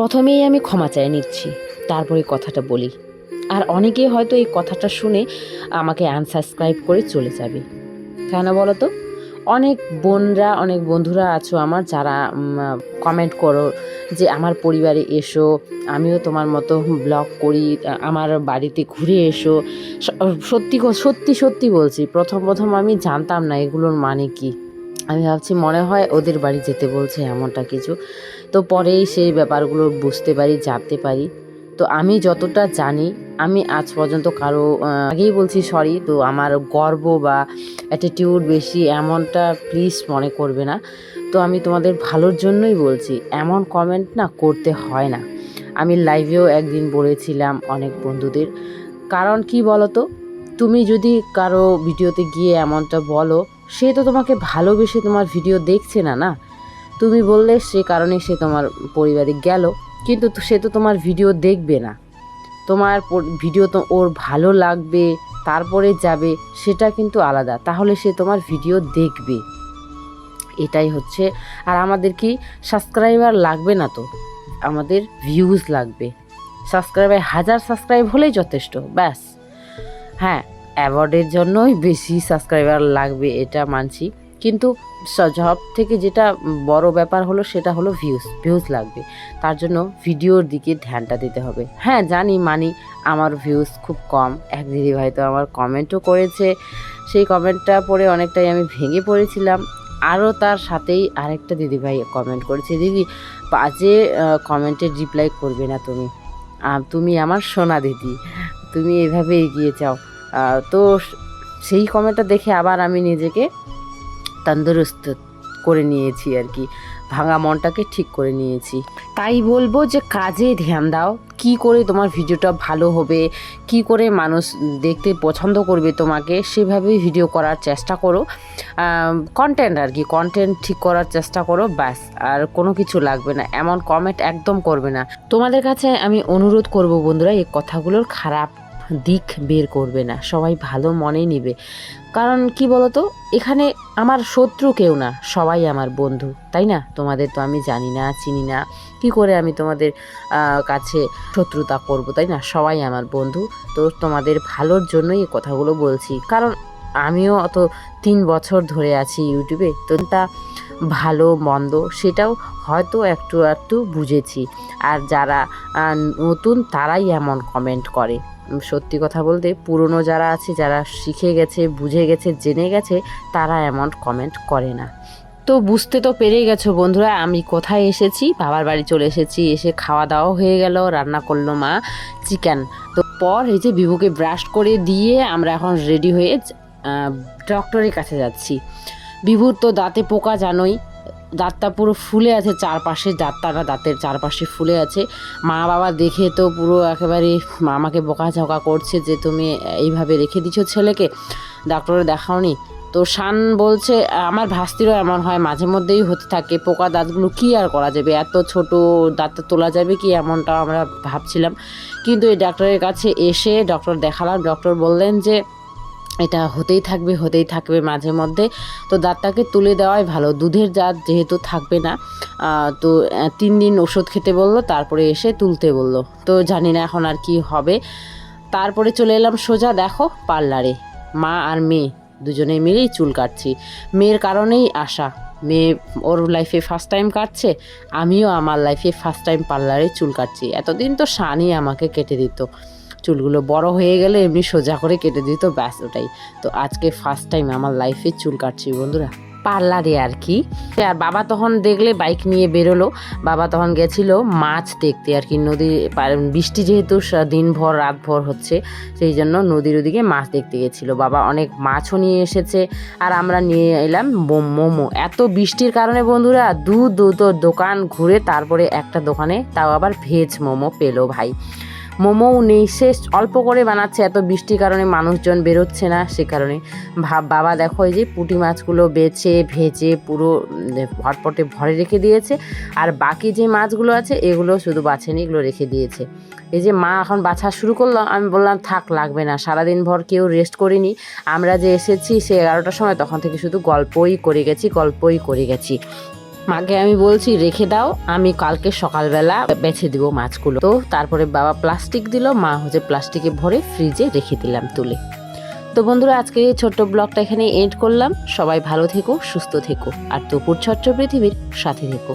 প্রথমেই আমি ক্ষমা চাই নিচ্ছি তারপরে কথাটা বলি। আর অনেকেই হয়তো এই কথাটা শুনে আমাকে আনসাবস্ক্রাইব করে চলে যাবে। কেন বলো তো অনেক বোনরা, অনেক বন্ধুরা আছো আমার যারা কমেন্ট করো যে আমার পরিবারে এসো, আমিও তোমার মতো ব্লগ করি, আমার বাড়িতে ঘুরে এসো। সত্যি সত্যি সত্যি বলছি, প্রথম প্রথম আমি জানতাম না এগুলোর মানে কি। আমি ভাবছি মনে হয় ওদের বাড়ি যেতে বলছে এমনটা কিছু। তো পরেই সেই ব্যাপারগুলো বুঝতে পারি, জানতে পারি। তো আমি যতটা জানি, আমি আজ পর্যন্ত কারও আগেই বলছি সরি তো আমার গর্ব বা অ্যাটিটিউড বেশি এমনটা প্লিজ মনে করবে না। তো আমি তোমাদের ভালোর জন্যই বলছি, এমন কমেন্ট না করতে হয় না। আমি লাইভেও একদিন বলেছিলাম অনেক বন্ধুদের, কারণ কি বলো তো তুমি যদি কারও ভিডিওতে গিয়ে এমনটা বলো, সে তো তোমাকে ভালোবেসে তোমার ভিডিও দেখছে না না? তুমি বললে সে কারণে সে তোমার পরিবারে গেল, কিন্তু সে তো তোমার ভিডিও দেখবে না। তোমার ভিডিও তো ওর ভালো লাগবে, তারপরে যাবে, সেটা কিন্তু আলাদা। তাহলে সে তোমার ভিডিও দেখবে। এটাই হচ্ছে। আর আমাদের কি সাবস্ক্রাইবার লাগবে না তো? আমাদের ভিউজ লাগবে। সাবস্ক্রাইবার হাজার সাবস্ক্রাইব হলেই যথেষ্ট, ব্যাস। হ্যাঁ অ্যাওয়ার্ডের জন্যই বেশি সাবস্ক্রাইবার লাগবে, এটা মানছি। কিন্তু সব থেকে যেটা বড় ব্যাপার হলো সেটা হলো ভিউজ ভিউজ লাগবে। তার জন্য ভিডিওর দিকে ধ্যানটা দিতে হবে। হ্যাঁ জানি মানি আমার ভিউজ খুব কম। এক দিদিভাই তো আমার কমেন্টও করেছে। সেই কমেন্টটা পড়ে অনেকটাই আমি ভেঙে পড়েছিলাম। আরও তার সাথেই আরেকটা দিদিভাই কমেন্ট করেছে, দিদি, বাজে কমেন্টের রিপ্লাই করবে না তুমি। তুমি আমার সোনা দিদি। তুমি এভাবে এগিয়ে যাও। তো সেই কমেন্টটা দেখে আবার আমি নিজেকে তন্দুরুস্ত করে নিয়েছি আর কি। ভাঙা মনটাকে ঠিক করে নিয়েছি। তাই বলব যে কাজে ধ্যান দাও। কি করে তোমার ভিডিওটা ভালো হবে, কি করে মানুষ দেখতে পছন্দ করবে তোমাকে, সেভাবেই ভিডিও করার চেষ্টা করো। কন্টেন্ট আর কি কন্টেন্ট ঠিক করার চেষ্টা করো, ব্যাস, আর কোনো কিছু লাগবে না। এমন কমেন্ট একদম করবে না। তোমাদের কাছে আমি অনুরোধ করব বন্ধুরা, এই কথাগুলোর খারাপ দিক বের করবে না, সবাই ভালো মনে নেবে। কারণ কি বলতো, এখানে আমার শত্রু কেউ না, সবাই আমার বন্ধু, তাই না? তোমাদের তো আমি জানি না, চিনি না, কি করে আমি তোমাদের কাছে শত্রুতা করব, তাই না? সবাই আমার বন্ধু, তো তোমাদের ভালোর জন্যই এই কথাগুলো বলছি। কারণ আমিও অত তিন বছর ধরে আছি ইউটিউবে, তো তা ভালো, মন্দ সেটাও হয়তো একটু একটু বুঝেছি। আর যারা নতুন তারাই এমন কমেন্ট করে। সত্যি কথা বলতে পুরনো যারা আছে, যারা শিখে গেছে, বুঝে গেছে, জেনে গেছে, তারা এমন কমেন্ট করে না। তো বুঝতে তো পেরেই গেছো বন্ধুরা, আমি কোথায় এসেছি? বাবার বাড়ি চলে এসেছি, এসে খাওয়া দাওয়া হয়ে গেল, রান্না করল মা, চিকেন। তো পর এই যে বিভুকে ব্রাশ করে দিয়ে আমরা এখন রেডি হয়ে ডক্টরের কাছে যাচ্ছি। বিভুর তো দাঁতে পোকা জানোই, দাঁতটা পুরো ফুলে আছে চারপাশে, দাঁতটা দাঁতের চারপাশে ফুলে আছে। মা বাবা দেখে তো পুরো একেবারে আমাকে বকাঝকা করছে যে তুমি এইভাবে রেখে দিছো ছেলেকে। ডাক্তারে দেখাওনি। তো শান বলছে, আমার ভাস্তিরও এমন হয়, মাঝে মধ্যেই হতে থাকে। পোকা দাঁতগুলো কি আর করা যাবে? এত ছোট দাঁত তোলা যাবে কি এমনটা আমরা ভাবছিলাম। কিন্তু এই ডাক্তারের কাছে এসে ডক্টর দেখালাম। ডক্টর বললেন যে এটা হতেই থাকবে হতেই থাকবে মাঝে মধ্যে। তো দাঁতটাকে তুলে দেওয়াই ভালো। দুধের দাঁত যেহেতু থাকবে না তো তিন দিন ওষুধ খেতে বলল, তারপরে এসে তুলতে বলল। তো জানি না এখন আর কি হবে। তারপরে চলে এলাম সোজা, দেখো, পার্লারে। মা আর মেয়ে, দুজনে মিলেই চুল কাটছি। মেয়ের কারণেই আসা মেয়ে ওর লাইফে ফার্স্ট টাইম কাটছে, আমিও আমার লাইফে ফার্স্ট টাইম পার্লারে চুল কাটছি। এতদিন তো শানই আমাকে কেটে দিত। চুলগুলো বড় হয়ে গেলে এমনি সোজা করে কেটে দিত ব্যাস ওটাই। তো আজকে ফার্স্ট টাইম আমার লাইফে চুল কাটছি বন্ধুরা। পার্লারে আর কি। আর বাবা তখন দেখলে বাইক নিয়ে বেরোলো। বাবা তখন গেছিল মাছ দেখতে আর কি, নদী বৃষ্টি যেহেতু দিনভর, রাতভর হচ্ছে, সেই জন্য নদীর ওদিকে মাছ দেখতে গেছিল। বাবা অনেক মাছও নিয়ে এসেছে আর আমরা নিয়ে এলাম মোমো এত বৃষ্টির কারণে বন্ধুরা দু দুটো দোকান ঘুরে তারপরে একটা দোকানে তাও আবার ভেজ মোমো পেল ভাই। মোমোও নেই সে অল্প করে বানাচ্ছে, এত বৃষ্টির কারণে মানুষজন বেরোচ্ছে না সে কারণে। ভাব বাবা দেখো এই যে পুঁটি মাছগুলো বেছে, ভেজে পুরো হটপটে ভরে রেখে দিয়েছে। আর বাকি যে মাছগুলো আছে, এগুলো শুধু বাছেনি এগুলো রেখে দিয়েছে। এই যে মা এখন বাছা শুরু করল, আমি বললাম, থাক, লাগবে না, সারাদিন ভর কেউ রেস্ট করিনি। আমরা যে এসেছি সে এগারোটার সময়, তখন থেকে শুধু গল্পই করে গেছি, গল্পই করে গেছি। মাকে আমি বলছি, রেখে দাও, আমি কালকে সকালবেলা বেছে দিব মাছগুলো। তো তারপরে বাবা প্লাস্টিক দিল, মা হচ্ছে প্লাস্টিকে ভরে ফ্রিজে রেখে দিলাম তুলে। তো বন্ধুরা, আজকে এই ছোট্ট ব্লগটা এখানে এন্ড করলাম। সবাই ভালো থেকো, সুস্থ থেকো, আর দুপুর ছোট্ট পৃথিবীর সাথে থেকো।